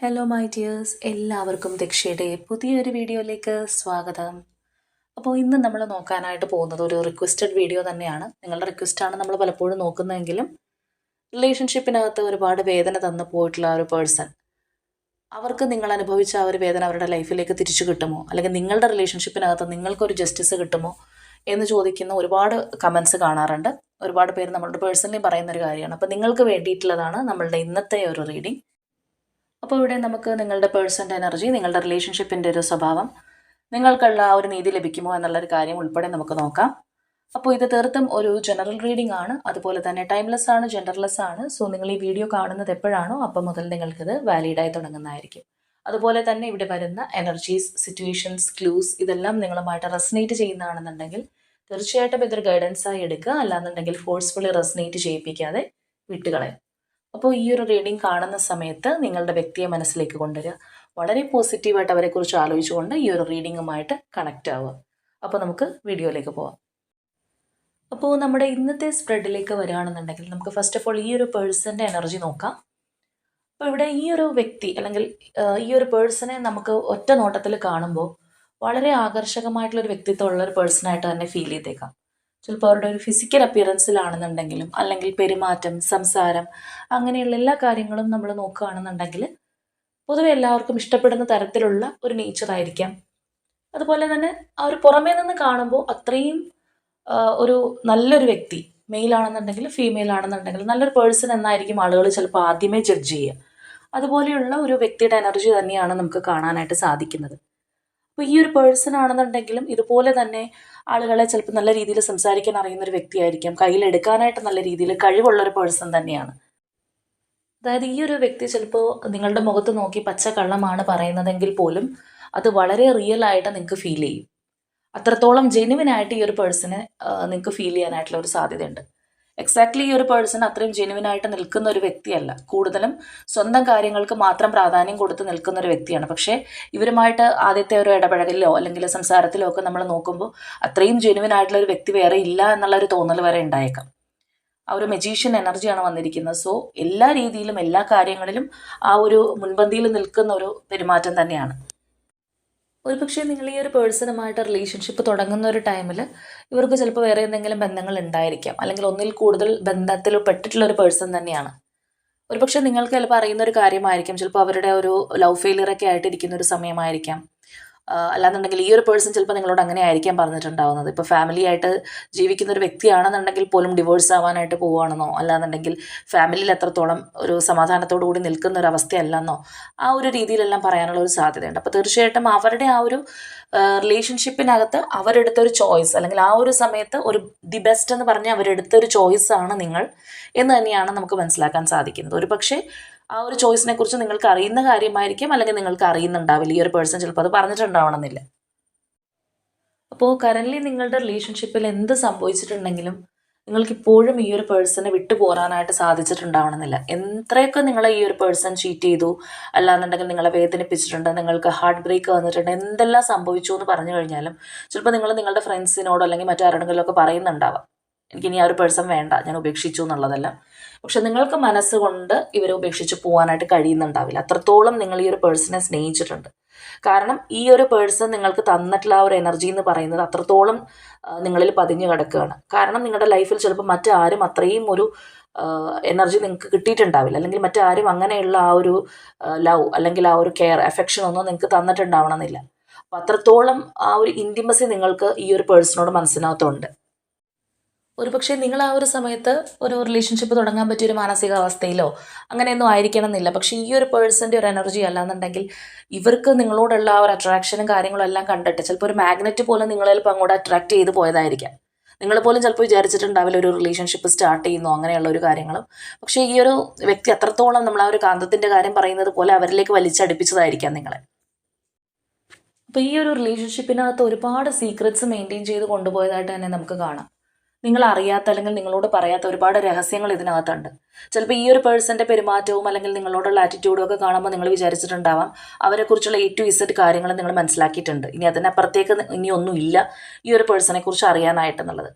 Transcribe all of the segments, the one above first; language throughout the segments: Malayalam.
ഹലോ മൈ ഡിയേഴ്സ് എല്ലാവർക്കും ദക്ഷയുടെ പുതിയൊരു വീഡിയോയിലേക്ക് സ്വാഗതം. അപ്പോൾ ഇന്ന് നമ്മൾ നോക്കാനായിട്ട് പോകുന്നത് ഒരു റിക്വസ്റ്റഡ് വീഡിയോ തന്നെയാണ്. നിങ്ങളുടെ റിക്വസ്റ്റാണ് നമ്മൾ പലപ്പോഴും നോക്കുന്നതെങ്കിലും റിലേഷൻഷിപ്പിനകത്ത് ഒരുപാട് വേദന തന്നു പോയിട്ടുള്ള ഒരു പേഴ്സൺ അവർക്ക് നിങ്ങൾ അനുഭവിച്ച ആ ഒരു വേദന അവരുടെ ലൈഫിലേക്ക് തിരിച്ചു കിട്ടുമോ? അല്ലെങ്കിൽ നിങ്ങളുടെ റിലേഷൻഷിപ്പിനകത്ത് നിങ്ങൾക്കൊരു ജസ്റ്റിസ് കിട്ടുമോ? എന്ന് ചോദിക്കുന്ന ഒരുപാട് കമൻസ് കാണാറുണ്ട്. ഒരുപാട് പേര് നമ്മളുടെ പേഴ്സണലി പറയുന്ന ഒരു കാര്യമാണ്. അപ്പോൾ നിങ്ങൾക്ക് വേണ്ടിയിട്ടുള്ളതാണ് നമ്മളുടെ ഇന്നത്തെ ഒരു റീഡിംഗ് അപ്പോൾ ഇവിടെ നമുക്ക് നിങ്ങളുടെ പേഴ്സന്റെ എനർജി നിങ്ങളുടെ റിലേഷൻഷിപ്പിന്റെ ഒരു സ്വഭാവം നിങ്ങൾക്കുള്ള ആ ഒരു നീതി ലഭിക്കുമോ എന്നുള്ളൊരു കാര്യം ഉൾപ്പെടെ നമുക്ക് നോക്കാം. അപ്പോൾ ഇത് തീർത്തും ഒരു ജനറൽ റീഡിംഗ് ആണ്. അതുപോലെ തന്നെ ടൈംലെസ് ആണ് ജെൻഡർലെസ് ആണ്. സോ നിങ്ങൾ ഈ വീഡിയോ കാണുന്നത് എപ്പോഴാണോ അപ്പം മുതൽ നിങ്ങൾക്കിത് വാലിഡായി തുടങ്ങുന്നതായിരിക്കും. അതുപോലെ തന്നെ ഇവിടെ വരുന്ന എനർജീസ് സിറ്റുവേഷൻസ് ക്ലൂസ് ഇതെല്ലാം നിങ്ങളുമായിട്ട് റെസനേറ്റ് ചെയ്യുന്നതാണെന്നുണ്ടെങ്കിൽ തീർച്ചയായിട്ടും ഇതൊരു ഗൈഡൻസായി എടുക്കുക. അല്ലാന്നുണ്ടെങ്കിൽ ഫോഴ്സ്ഫുള്ളി റെസനേറ്റ് ചെയ്യിപ്പിക്കാതെ വിട്ടുകളയും. അപ്പോൾ ഈ ഒരു റീഡിംഗ് കാണുന്ന സമയത്ത് നിങ്ങളുടെ വ്യക്തിയെ മനസ്സിലേക്ക് കൊണ്ടുവരിക. വളരെ പോസിറ്റീവായിട്ട് അവരെക്കുറിച്ച് ആലോചിച്ചുകൊണ്ട് ഈ ഒരു റീഡിങ്ങുമായിട്ട് കണക്റ്റ് ആവുക. അപ്പോൾ നമുക്ക് വീഡിയോയിലേക്ക് പോവാം. അപ്പോൾ നമ്മുടെ ഇന്നത്തെ സ്പ്രെഡിലേക്ക് വരികയാണെന്നുണ്ടെങ്കിൽ നമുക്ക് ഫസ്റ്റ് ഓഫ് ഓൾ ഈ ഒരു പേഴ്സന്റെ എനർജി നോക്കാം. അപ്പോൾ ഇവിടെ ഈ ഒരു വ്യക്തി അല്ലെങ്കിൽ ഈ ഒരു പേഴ്സണെ നമുക്ക് ഒറ്റ നോട്ടത്തിൽ കാണുമ്പോൾ വളരെ ആകർഷകമായിട്ടുള്ള ഒരു വ്യക്തിത്വമുള്ള ഒരു പേഴ്സണായിട്ട് തന്നെ ഫീൽ ചെയ്തേക്കാം. ചിലപ്പോൾ അവരുടെ ഒരു ഫിസിക്കൽ അപ്പിയറൻസിലാണെന്നുണ്ടെങ്കിലും അല്ലെങ്കിൽ പെരുമാറ്റം സംസാരം അങ്ങനെയുള്ള എല്ലാ കാര്യങ്ങളും നമ്മൾ നോക്കുകയാണെന്നുണ്ടെങ്കിൽ പൊതുവെ എല്ലാവർക്കും ഇഷ്ടപ്പെടുന്ന തരത്തിലുള്ള ഒരു നേച്ചർ ആയിരിക്കാം. അതുപോലെ തന്നെ അവർ പുറമേ നിന്ന് കാണുമ്പോൾ അത്രയും ഒരു നല്ലൊരു വ്യക്തി മെയിൽ ആണെന്നുണ്ടെങ്കിൽ ഫീമെയിൽ ആണെന്നുണ്ടെങ്കിൽ നല്ലൊരു പേഴ്സൺ എന്നായിരിക്കും ആളുകൾ ചിലപ്പോൾ ആദ്യമേ ജഡ്ജ് ചെയ്യുക. അതുപോലെയുള്ള ഒരു വ്യക്തിയുടെ എനർജി തന്നെയാണ് നമുക്ക് കാണാനായിട്ട് സാധിക്കുന്നത്. അപ്പോൾ ഈ ഒരു പേഴ്സൺ ആണെന്നുണ്ടെങ്കിലും ഇതുപോലെ തന്നെ ആളുകളെ ചിലപ്പോൾ നല്ല രീതിയിൽ സംസാരിക്കാൻ അറിയുന്ന ഒരു വ്യക്തിയായിരിക്കാം. കയ്യിലെടുക്കാനായിട്ട് നല്ല രീതിയിൽ കഴിവുള്ള ഒരു പേഴ്സൺ തന്നെയാണ്. അതായത് ഈ ഒരു വ്യക്തി ചിലപ്പോൾ നിങ്ങളുടെ മുഖത്ത് നോക്കി പച്ച കള്ളമാണ് പറയുന്നതെങ്കിൽ പോലും അത് വളരെ റിയൽ ആയിട്ട് നിങ്ങൾക്ക് ഫീൽ ചെയ്യും. അത്രത്തോളം ജെനുവിനായിട്ട് ഈ ഒരു പേഴ്സണെ നിങ്ങൾക്ക് ഫീൽ ചെയ്യാനായിട്ടുള്ള ഒരു സാധ്യതയുണ്ട്. എക്സാക്ട്ലി ഈ ഒരു പേഴ്സൺ അത്രയും ജെനുവിൻ ആയിട്ട് നിൽക്കുന്ന ഒരു വ്യക്തിയല്ല. കൂടുതലും സ്വന്തം കാര്യങ്ങൾക്ക് മാത്രം പ്രാധാന്യം കൊടുത്ത് നിൽക്കുന്ന ഒരു വ്യക്തിയാണ്. പക്ഷേ ഇവരുമായിട്ട് ആദ്യത്തെ ഒരു ഇടപഴകലിലോ അല്ലെങ്കിൽ സംസാരത്തിലോ ഒക്കെ നമ്മൾ നോക്കുമ്പോൾ അത്രയും ജെനുവിൻ ആയിട്ടുള്ള ഒരു വ്യക്തി വേറെ ഇല്ല എന്നുള്ള ഒരു തോന്നൽ വരെ ഉണ്ടായേക്കാം. ആ ഒരു മെജീഷ്യൻ എനർജിയാണ് വന്നിരിക്കുന്നത്. സോ എല്ലാ രീതിയിലും എല്ലാ കാര്യങ്ങളിലും ആ ഒരു മുൻപന്തിയിൽ നിൽക്കുന്ന ഒരു പെരുമാറ്റം തന്നെയാണ്. ഒരു പക്ഷേ നിങ്ങൾ ഈ ഒരു പേഴ്സണുമായിട്ട് റിലേഷൻഷിപ്പ് തുടങ്ങുന്ന ഒരു ടൈമിൽ ഇവർക്ക് ചിലപ്പോൾ വേറെ എന്തെങ്കിലും ബന്ധങ്ങൾ ഉണ്ടായിരിക്കാം. അല്ലെങ്കിൽ ഒന്നിൽ കൂടുതൽ ബന്ധത്തിൽ പെട്ടിട്ടുള്ള ഒരു പേഴ്സൺ തന്നെയാണ്. ഒരു പക്ഷേ നിങ്ങൾക്ക് ചിലപ്പോൾ അറിയുന്ന ഒരു കാര്യമായിരിക്കും. ചിലപ്പോൾ അവരുടെ ഒരു ലവ് ഫെയിലിയർ ഫെയിലിയറൊക്കെ ആയിട്ടിരിക്കുന്ന ഒരു സമയമായിരിക്കാം. അല്ലാന്നുണ്ടെങ്കിൽ ഈ ഒരു പേഴ്സൺ ചിലപ്പോൾ നിങ്ങളോട് അങ്ങനെ ആയിരിക്കാം പറഞ്ഞിട്ടുണ്ടാവുന്നത്. ഇപ്പോൾ ഫാമിലി ആയിട്ട് ജീവിക്കുന്ന ഒരു വ്യക്തിയാണെന്നുണ്ടെങ്കിൽ പോലും ഡിവോഴ്സ് ആവാനായിട്ട് പോവുകയാണെന്നോ അല്ലാന്നുണ്ടെങ്കിൽ ഫാമിലിയിൽ എത്രത്തോളം ഒരു സമാധാനത്തോടു കൂടി നിൽക്കുന്ന ഒരു അവസ്ഥയല്ലെന്നോ ആ ഒരു രീതിയിലെല്ലാം പറയാനുള്ള ഒരു സാധ്യതയുണ്ട്. അപ്പോൾ തീർച്ചയായിട്ടും അവരുടെ ആ ഒരു റിലേഷൻഷിപ്പിനകത്ത് അവരെടുത്ത ഒരു ചോയ്സ് അല്ലെങ്കിൽ ആ ഒരു സമയത്ത് ഒരു ദി ബെസ്റ്റ് എന്ന് പറഞ്ഞ് അവരെടുത്ത ഒരു ചോയ്സ് ആണ് നിങ്ങൾ എന്ന് തന്നെയാണ് നമുക്ക് മനസ്സിലാക്കാൻ സാധിക്കുന്നത്. ഒരു പക്ഷേ ആ ഒരു ചോയ്സിനെ കുറിച്ച് നിങ്ങൾക്ക് അറിയുന്ന കാര്യമായിരിക്കും അല്ലെങ്കിൽ നിങ്ങൾക്ക് അറിയുന്നുണ്ടാവില്ല. ഈ ഒരു പേഴ്സൺ ചിലപ്പോൾ അത് പറഞ്ഞിട്ടുണ്ടാവണമെന്നില്ല. അപ്പോൾ കറന്റ്ലി നിങ്ങളുടെ റിലേഷൻഷിപ്പിൽ എന്ത് സംഭവിച്ചിട്ടുണ്ടെങ്കിലും നിങ്ങൾക്ക് ഇപ്പോഴും ഈ ഒരു പേഴ്സണെ വിട്ടു പോരാനായിട്ട് സാധിച്ചിട്ടുണ്ടാവണമെന്നില്ല. എത്രയൊക്കെ നിങ്ങളെ ഈ ഒരു പേഴ്സൺ ചീറ്റ് ചെയ്തു അല്ലാന്നുണ്ടെങ്കിൽ നിങ്ങളെ വേദനിപ്പിച്ചിട്ടുണ്ട് നിങ്ങൾക്ക് ഹാർട്ട് ബ്രേക്ക് വന്നിട്ടുണ്ട് എന്തെല്ലാം സംഭവിച്ചു എന്ന് പറഞ്ഞു കഴിഞ്ഞാലും ചിലപ്പോൾ നിങ്ങൾ നിങ്ങളുടെ ഫ്രണ്ട്സിനോടോ അല്ലെങ്കിൽ മറ്റാരെങ്കിലും ഒക്കെ പറയുന്നുണ്ടാവാം. എനിക്കിനി ആ ഒരു പേഴ്സൺ വേണ്ട. ഞാൻ ഉപേക്ഷിച്ചു എന്നുള്ളതല്ല. പക്ഷെ നിങ്ങൾക്ക് മനസ്സുകൊണ്ട് ഇവരെ ഉപേക്ഷിച്ച് പോകാനായിട്ട് കഴിയുന്നുണ്ടാവില്ല. അത്രത്തോളം നിങ്ങൾ ഈ ഒരു പേഴ്സണെ സ്നേഹിച്ചിട്ടുണ്ട്. കാരണം ഈ ഒരു പേഴ്സൺ നിങ്ങൾക്ക് തന്നിട്ടുള്ള ആ ഒരു എനർജി എന്ന് പറയുന്നത് അത്രത്തോളം നിങ്ങളിൽ പതിഞ്ഞു കിടക്കുകയാണ്. കാരണം നിങ്ങളുടെ ലൈഫിൽ ചിലപ്പോൾ മറ്റാരും അത്രയും ഒരു എനർജി നിങ്ങൾക്ക് കിട്ടിയിട്ടുണ്ടാവില്ല. അല്ലെങ്കിൽ മറ്റാരും അങ്ങനെയുള്ള ആ ഒരു ലവ് അല്ലെങ്കിൽ ആ ഒരു കെയർ അഫെക്ഷൻ ഒന്നും നിങ്ങൾക്ക് തന്നിട്ടുണ്ടാവണമെന്നില്ല. അപ്പം അത്രത്തോളം ആ ഒരു ഇന്റിമസി നിങ്ങൾക്ക് ഈ ഒരു പേഴ്സണോട് മനസ്സിനകത്തുണ്ട്. ഒരു പക്ഷേ നിങ്ങൾ ആ ഒരു സമയത്ത് ഒരു റിലേഷൻഷിപ്പ് തുടങ്ങാൻ പറ്റിയ ഒരു മാനസികാവസ്ഥയിലോ അങ്ങനെയൊന്നും ആയിരിക്കണം എന്നില്ല പക്ഷേ ഈ ഒരു പേഴ്സന്റെ ഒരു എനർജി അല്ലാന്നുണ്ടെങ്കിൽ ഇവർക്ക് നിങ്ങളോടുള്ള ആ ഒരു അട്രാക്ഷനും കാര്യങ്ങളും എല്ലാം കണ്ടിട്ട് ചിലപ്പോൾ ഒരു മാഗ്നറ്റ് പോലെ നിങ്ങളെ ചിലപ്പോൾ അങ്ങോട്ട് അട്രാക്ട് ചെയ്ത് പോയതായിരിക്കാം. നിങ്ങൾ പോലും ചിലപ്പോൾ വിചാരിച്ചിട്ടുണ്ടാവില്ല ഒരു റിലേഷൻഷിപ്പ് സ്റ്റാർട്ട് ചെയ്യുന്നു അങ്ങനെയുള്ള ഒരു കാര്യങ്ങളും. പക്ഷേ ഈ ഒരു വ്യക്തി അത്രത്തോളം നമ്മൾ ആ ഒരു കാന്തത്തിന്റെ കാര്യം പറയുന്നത് പോലെ അവരിലേക്ക് വലിച്ചടിപ്പിച്ചതായിരിക്കാം നിങ്ങളെ. അപ്പോൾ ഈ ഒരു റിലേഷൻഷിപ്പിനകത്ത് ഒരുപാട് സീക്രറ്റ്സ് മെയിന്റെയിൻ ചെയ്ത് കൊണ്ടുപോയതായിട്ട് തന്നെ നമുക്ക് കാണാം. നിങ്ങൾ അറിയാത്ത അല്ലെങ്കിൽ നിങ്ങളോട് പറയാത്ത ഒരുപാട് രഹസ്യങ്ങൾ ഇതിനകത്തുണ്ട്. ചിലപ്പോൾ ഈ ഒരു പേഴ്സന്റെ പെരുമാറ്റവും അല്ലെങ്കിൽ നിങ്ങളോടുള്ള ആറ്റിറ്റ്യൂഡും ഒക്കെ കാണുമ്പോൾ നിങ്ങൾ വിചാരിച്ചിട്ടുണ്ടാവാം. അവരെക്കുറിച്ചുള്ള എ ടു ഇസഡ് കാര്യങ്ങൾ നിങ്ങൾ മനസ്സിലാക്കിയിട്ടുണ്ട്. ഇനി അതിനപ്പുറത്തേക്ക് ഇനി ഒന്നുമില്ല ഈ ഒരു പേഴ്സണെ കുറിച്ച് അറിയാനായിട്ടെന്നുള്ളത്.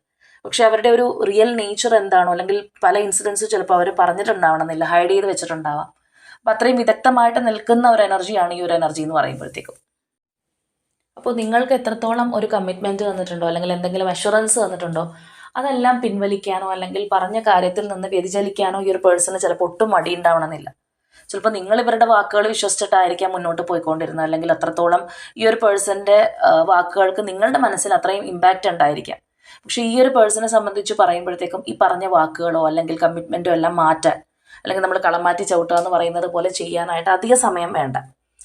പക്ഷെ അവരുടെ ഒരു റിയൽ നേച്ചർ എന്താണോ അല്ലെങ്കിൽ പല ഇൻസിഡൻസ് ചിലപ്പോൾ അവർ പറഞ്ഞിട്ടുണ്ടാവണമെന്നില്ല ഹൈഡ് ചെയ്ത് വെച്ചിട്ടുണ്ടാവാം. അപ്പം അത്രയും വിദഗ്ധമായിട്ട് നിൽക്കുന്ന ഒരു എനർജിയാണ് ഈ ഒരു എനർജി എന്ന് പറയുമ്പോഴത്തേക്കും. അപ്പോൾ നിങ്ങൾക്ക് എത്രത്തോളം ഒരു കമ്മിറ്റ്മെന്റ് തന്നിട്ടുണ്ടോ? അല്ലെങ്കിൽ എന്തെങ്കിലും അഷുറൻസ് തന്നിട്ടുണ്ടോ? അതെല്ലാം പിൻവലിക്കാനോ അല്ലെങ്കിൽ പറഞ്ഞ കാര്യത്തിൽ നിന്ന് വ്യതിചലിക്കാനോ ഈ ഒരു പേഴ്സണ് ചിലപ്പോൾ ഒട്ടും മടി മടിയുണ്ടാവണമെന്നില്ല. ചിലപ്പോൾ നിങ്ങൾ ഇവരുടെ വാക്കുകൾ വിശ്വസിച്ചിട്ടായിരിക്കാം മുന്നോട്ട് പോയിക്കൊണ്ടിരുന്നത്. അല്ലെങ്കിൽ അത്രത്തോളം ഈ ഒരു പേഴ്സന്റെ വാക്കുകൾക്ക് നിങ്ങളുടെ മനസ്സിൽ അത്രയും ഇമ്പാക്റ്റ് ഉണ്ടായിരിക്കാം. പക്ഷേ ഈ ഒരു പേഴ്സണെ സംബന്ധിച്ച് പറയുമ്പോഴത്തേക്കും ഈ പറഞ്ഞ വാക്കുകളോ അല്ലെങ്കിൽ കമ്മിറ്റ്മെന്റോ എല്ലാം മാറ്റാൻ അല്ലെങ്കിൽ നമ്മൾ കളം മാറ്റി ചവിട്ടുക എന്ന് പറയുന്നത് പോലെ ചെയ്യാനായിട്ട് അധിക സമയം വേണ്ട.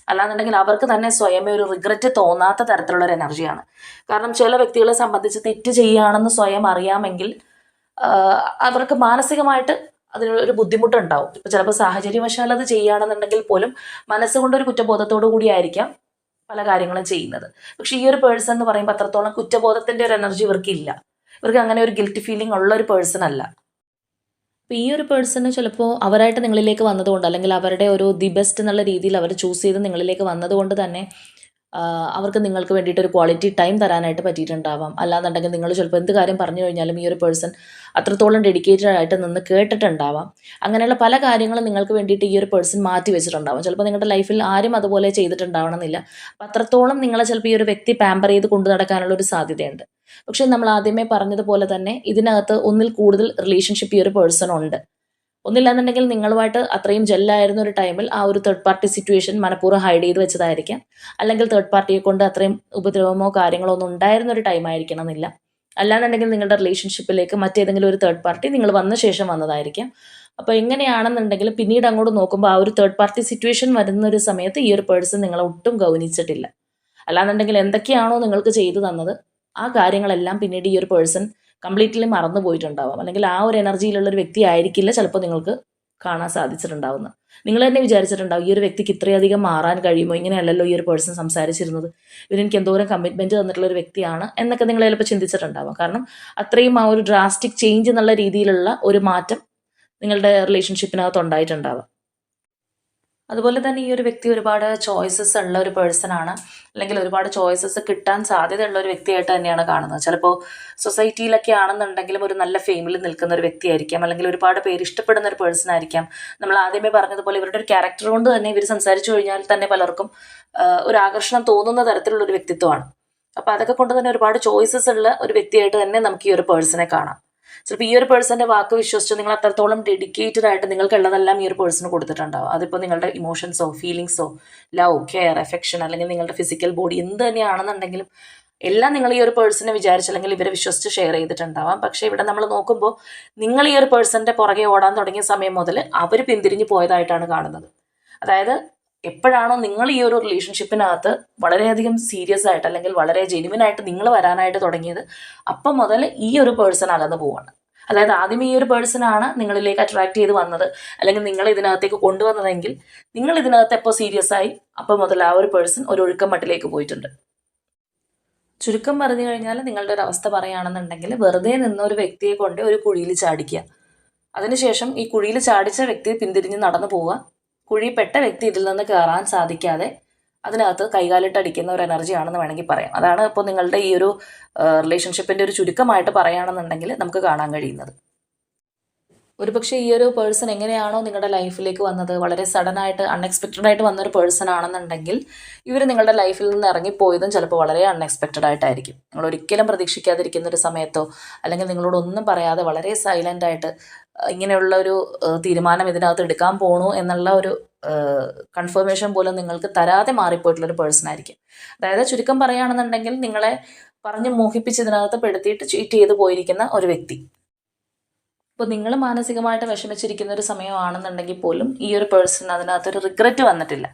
അല്ലാന്നുണ്ടെങ്കിൽ അവർക്ക് തന്നെ സ്വയമേ ഒരു റിഗ്രറ്റ് തോന്നാത്ത തരത്തിലുള്ള ഒരു എനർജിയാണ് കാരണം ചില വ്യക്തികളെ സംബന്ധിച്ച് തെറ്റ് ചെയ്യുകയാണെന്ന് സ്വയം അറിയാമെങ്കിൽ അവർക്ക് മാനസികമായിട്ട് അതിനൊരു ബുദ്ധിമുട്ടുണ്ടാവും. ഇപ്പം ചിലപ്പോൾ സാഹചര്യവശാൽ അത് ചെയ്യുകയാണെന്നുണ്ടെങ്കിൽ പോലും മനസ്സുകൊണ്ട് മനസ്സുകൊണ്ടൊരു കുറ്റബോധത്തോടു കൂടിയായിരിക്കാം പല കാര്യങ്ങളും ചെയ്യുന്നത്. പക്ഷേ ഈ ഒരു പേഴ്സൺ എന്ന് പറയുമ്പോൾ അത്രത്തോളം കുറ്റബോധത്തിന്റെ ഒരു എനർജി ഇവർക്ക് ഇല്ല ഇവർക്ക് അങ്ങനെ ഒരു ഗിൽറ്റ് ഫീലിംഗ് ഉള്ള ഒരു പേഴ്സൺ അല്ല. അപ്പോൾ ഈ ഒരു പേഴ്സണ് ചിലപ്പോൾ അവരായിട്ട് നിങ്ങളിലേക്ക് വന്നതുകൊണ്ട് അല്ലെങ്കിൽ അവരുടെ ഒരു ദി ബെസ്റ്റ് എന്നുള്ള രീതിയിൽ അവർ ചൂസ് ചെയ്ത് നിങ്ങളിലേക്ക് വന്നതുകൊണ്ട് തന്നെ അവർക്ക് നിങ്ങൾക്ക് വേണ്ടിയിട്ട് ഒരു ക്വാളിറ്റി ടൈം തരാനായിട്ട് പറ്റിയിട്ടുണ്ടാവാം. അല്ലാന്നുണ്ടെങ്കിൽ നിങ്ങൾ ചിലപ്പോൾ എന്ത് കാര്യം പറഞ്ഞു കഴിഞ്ഞാലും ഈ ഒരു പേഴ്സൺ അത്രത്തോളം ഡെഡിക്കേറ്റഡ് ആയിട്ട് നിന്ന് കേട്ടിട്ടുണ്ടാവാം. അങ്ങനെയുള്ള പല കാര്യങ്ങളും നിങ്ങൾക്ക് വേണ്ടിയിട്ട് ഈ ഒരു പേഴ്സൺ മാറ്റി വെച്ചിട്ടുണ്ടാവും. ചിലപ്പോൾ നിങ്ങളുടെ ലൈഫിൽ ആരും അതുപോലെ ചെയ്തിട്ടുണ്ടാവണമെന്നില്ല. അപ്പം അത്രത്തോളം നിങ്ങളെ ചിലപ്പോൾ ഈ ഒരു വ്യക്തി പാമ്പർ ചെയ്ത് കൊണ്ടു നടക്കാനുള്ള ഒരു സാധ്യതയുണ്ട്. പക്ഷേ നമ്മൾ ആദ്യമേ പറഞ്ഞതുപോലെ തന്നെ ഇതിനകത്ത് ഒന്നിൽ കൂടുതൽ റിലേഷൻഷിപ്പ് ഈ ഒരു പേഴ്സൺ ഉണ്ട്. ഒന്നില്ലാന്നുണ്ടെങ്കിൽ നിങ്ങളുമായിട്ട് അത്രയും ജെല്ലായിരുന്ന ഒരു ടൈമിൽ ആ ഒരു തേർഡ് പാർട്ടി സിറ്റുവേഷൻ മനഃപൂർവം ഹൈഡ് ചെയ്ത് വെച്ചതായിരിക്കാം. അല്ലെങ്കിൽ തേർഡ് പാർട്ടിയെ കൊണ്ട് അത്രയും ഉപദ്രവമോ കാര്യങ്ങളോ ഒന്നും ഉണ്ടായിരുന്ന ഒരു ടൈം ആയിരിക്കണം എന്നില്ല. അല്ലാന്നുണ്ടെങ്കിൽ നിങ്ങളുടെ റിലേഷൻഷിപ്പിലേക്ക് മറ്റേതെങ്കിലും ഒരു തേർഡ് പാർട്ടി നിങ്ങൾ വന്ന ശേഷം വന്നതായിരിക്കാം. അപ്പോൾ എങ്ങനെയാണെന്നുണ്ടെങ്കിൽ പിന്നീട് അങ്ങോട്ട് നോക്കുമ്പോൾ ആ ഒരു തേർഡ് പാർട്ടി സിറ്റുവേഷൻ വരുന്ന ഒരു സമയത്ത് ഈ ഒരു പേഴ്സൺ നിങ്ങളെ ഒട്ടും ഗൗനിച്ചിട്ടില്ല. അല്ലാന്നുണ്ടെങ്കിൽ എന്തൊക്കെയാണോ നിങ്ങൾക്ക് ചെയ്തു തന്നത്? ആ കാര്യങ്ങളെല്ലാം പിന്നീട് ഈ ഒരു പേഴ്സൺ കംപ്ലീറ്റ്ലി മറന്നു പോയിട്ടുണ്ടാവാം. അല്ലെങ്കിൽ ആ ഒരു എനർജിയിലുള്ള ഒരു വ്യക്തി ആയിരിക്കില്ല ചിലപ്പോൾ നിങ്ങൾക്ക് കാണാൻ സാധിച്ചിട്ടുണ്ടാവുന്നത്. നിങ്ങൾ തന്നെ വിചാരിച്ചിട്ടുണ്ടാവും ഈ ഒരു വ്യക്തിക്ക് ഇത്രയധികം മാറാൻ കഴിയുമോ? ഇങ്ങനെയല്ലല്ലോ ഈ ഒരു പേഴ്സൺ സംസാരിച്ചിരുന്നത്. ഇവരെനിക്ക് എന്തോരം കമ്മിറ്റ്മെന്റ് തന്നിട്ടുള്ള ഒരു വ്യക്തിയാണ് എന്നൊക്കെ നിങ്ങൾ ചിലപ്പോൾ ചിന്തിച്ചിട്ടുണ്ടാവാം. കാരണം അത്രയും ആ ഒരു ഡ്രാസ്റ്റിക് ചേഞ്ച് എന്നുള്ള രീതിയിലുള്ള ഒരു മാറ്റം നിങ്ങളുടെ റിലേഷൻഷിപ്പിനകത്ത് ഉണ്ടായിട്ടുണ്ടാവാം. അതുപോലെ തന്നെ ഈ ഒരു വ്യക്തി ഒരുപാട് ചോയ്സസ് ഉള്ള ഒരു പേഴ്സൺ ആണ്. അല്ലെങ്കിൽ ഒരുപാട് ചോയ്സസ് കിട്ടാൻ സാധ്യതയുള്ള ഒരു വ്യക്തിയായിട്ട് തന്നെയാണ് കാണുന്നത്. ചിലപ്പോൾ സൊസൈറ്റിയിലൊക്കെ ആണെന്നുണ്ടെങ്കിലും ഒരു നല്ല ഫെയിമിൽ നിൽക്കുന്ന ഒരു വ്യക്തിയായിരിക്കാം അല്ലെങ്കിൽ ഒരുപാട് പേര് ഇഷ്ടപ്പെടുന്ന ഒരു പേഴ്സൺ ആയിരിക്കാം. നമ്മൾ ആദ്യമേ പറഞ്ഞതുപോലെ ഇവരുടെ ഒരു ക്യാരക്ടർ കൊണ്ട് തന്നെ ഇവർ സംസാരിച്ചു കഴിഞ്ഞാൽ തന്നെ പലർക്കും ഒരു ആകർഷണം തോന്നുന്ന തരത്തിലുള്ള ഒരു വ്യക്തിത്വമാണ്. അപ്പോൾ അതൊക്കെ കൊണ്ട് തന്നെ ഒരുപാട് ചോയ്സസ് ഉള്ള ഒരു വ്യക്തിയായിട്ട് തന്നെ നമുക്ക് ഈ ഒരു പേഴ്സണെ കാണാം. ചിലപ്പോൾ ഈ ഒരു പേഴ്സന്റെ വാക്ക് വിശ്വസിച്ച് നിങ്ങൾ അത്രത്തോളം ഡെഡിക്കേറ്റഡ് ആയിട്ട് നിങ്ങൾക്കുള്ളതെല്ലാം ഈ ഒരു പേഴ്സണ് കൊടുത്തിട്ടുണ്ടാവും. അതിപ്പോൾ നിങ്ങളുടെ ഇമോഷൻസോ ഫീലിങ്സോ ലവ് കെയർ എഫെക്ഷൻ അല്ലെങ്കിൽ നിങ്ങളുടെ ഫിസിക്കൽ ബോഡി എന്ത് തന്നെയാണെന്നുണ്ടെങ്കിലും എല്ലാം നിങ്ങൾ ഈ ഒരു പേഴ്സണെ വിചാരിച്ച് അല്ലെങ്കിൽ ഇവരെ വിശ്വസിച്ച് ഷെയർ ചെയ്തിട്ടുണ്ടാവാം. പക്ഷേ ഇവിടെ നമ്മൾ നോക്കുമ്പോൾ നിങ്ങൾ ഈ ഒരു പേഴ്സന്റെ പുറകെ ഓടാൻ തുടങ്ങിയ സമയം മുതൽ അവർ പിന്തിരിഞ്ഞു പോയതായിട്ടാണ് കാണുന്നത്. അതായത് എപ്പോഴാണോ നിങ്ങൾ ഈ ഒരു റിലേഷൻഷിപ്പിനകത്ത് വളരെയധികം സീരിയസ് ആയിട്ട് അല്ലെങ്കിൽ വളരെ ജെനുവിൻ ആയിട്ട് നിങ്ങൾ വരാനായിട്ട് തുടങ്ങിയത് അപ്പം മുതൽ ഈ ഒരു പേഴ്സൺ അകന്നു പോവാണ്. അതായത് ആദ്യം ഈ ഒരു പേഴ്സണാണ് നിങ്ങളിലേക്ക് അട്രാക്ട് ചെയ്ത് വന്നത് അല്ലെങ്കിൽ നിങ്ങൾ ഇതിനകത്തേക്ക് കൊണ്ടുവന്നതെങ്കിൽ നിങ്ങൾ ഇതിനകത്ത് എപ്പോൾ സീരിയസ് ആയി അപ്പം മുതൽ ആ ഒരു പേഴ്സൺ ഒരു ഒഴുക്കം മട്ടിലേക്ക് പോയിട്ടുണ്ട്. ചുരുക്കം പറഞ്ഞു കഴിഞ്ഞാൽ നിങ്ങളുടെ ഒരു അവസ്ഥ പറയുകയാണെന്നുണ്ടെങ്കിൽ വെറുതെ നിന്ന ഒരു വ്യക്തിയെ കൊണ്ട് ഒരു കുഴിയിൽ ചാടിക്കുക. അതിനുശേഷം ഈ കുഴിയിൽ ചാടിച്ച വ്യക്തി പിന്തിരിഞ്ഞ് നടന്നു പോവുക. കുഴിപ്പെട്ട വ്യക്തി ഇതിൽ നിന്ന് കയറാൻ സാധിക്കാതെ അതിനകത്ത് കൈകാലിട്ട് അടിക്കുന്ന ഒരു എനർജിയാണെന്ന് വേണമെങ്കിൽ പറയാം. അതാണ് ഇപ്പോൾ നിങ്ങളുടെ ഈ ഒരു റിലേഷൻഷിപ്പിന്റെ ഒരു ചുരുക്കമായിട്ട് പറയുകയാണെന്നുണ്ടെങ്കിൽ നമുക്ക് കാണാൻ കഴിയുന്നത്. ഒരുപക്ഷെ ഈ ഒരു പേഴ്സൺ എങ്ങനെയാണോ നിങ്ങളുടെ ലൈഫിലേക്ക് വന്നത് വളരെ സഡൻ ആയിട്ട് അൺഎക്സ്പെക്റ്റഡ് ആയിട്ട് വന്നൊരു പേഴ്സൺ ആണെന്നുണ്ടെങ്കിൽ ഇവർ നിങ്ങളുടെ ലൈഫിൽ നിന്ന് ഇറങ്ങിപ്പോയതും ചിലപ്പോൾ വളരെ അൺഎക്സ്പെക്റ്റഡ് ആയിട്ടായിരിക്കും. നിങ്ങൾ ഒരിക്കലും പ്രതീക്ഷിക്കാതിരിക്കുന്ന ഒരു സമയത്തോ അല്ലെങ്കിൽ നിങ്ങളോട് ഒന്നും പറയാതെ വളരെ സൈലന്റ് ആയിട്ട് ഇങ്ങനെയുള്ള ഒരു തീരുമാനം ഇതിനകത്ത് എടുക്കാൻ പോണു എന്നുള്ള ഒരു കൺഫർമേഷൻ പോലും നിങ്ങൾക്ക് തരാതെ മാറിപ്പോയിട്ടുള്ള ഒരു പേഴ്സൺ ആയിരിക്കും. അതായത് ചുരുക്കം പറയുകയാണെന്നുണ്ടെങ്കിൽ നിങ്ങളെ പറഞ്ഞ് മോഹിപ്പിച്ച് ഇതിനകത്ത് പെടുത്തിയിട്ട് ചീറ്റ് ചെയ്ത് പോയിരിക്കുന്ന ഒരു വ്യക്തി. ഇപ്പോൾ നിങ്ങൾ മാനസികമായിട്ട് വിഷമിച്ചിരിക്കുന്ന ഒരു സമയമാണെന്നുണ്ടെങ്കിൽ പോലും ഈ ഒരു പേഴ്സൺ അതിനകത്തൊരു റിഗ്രറ്റ് വന്നിട്ടില്ല.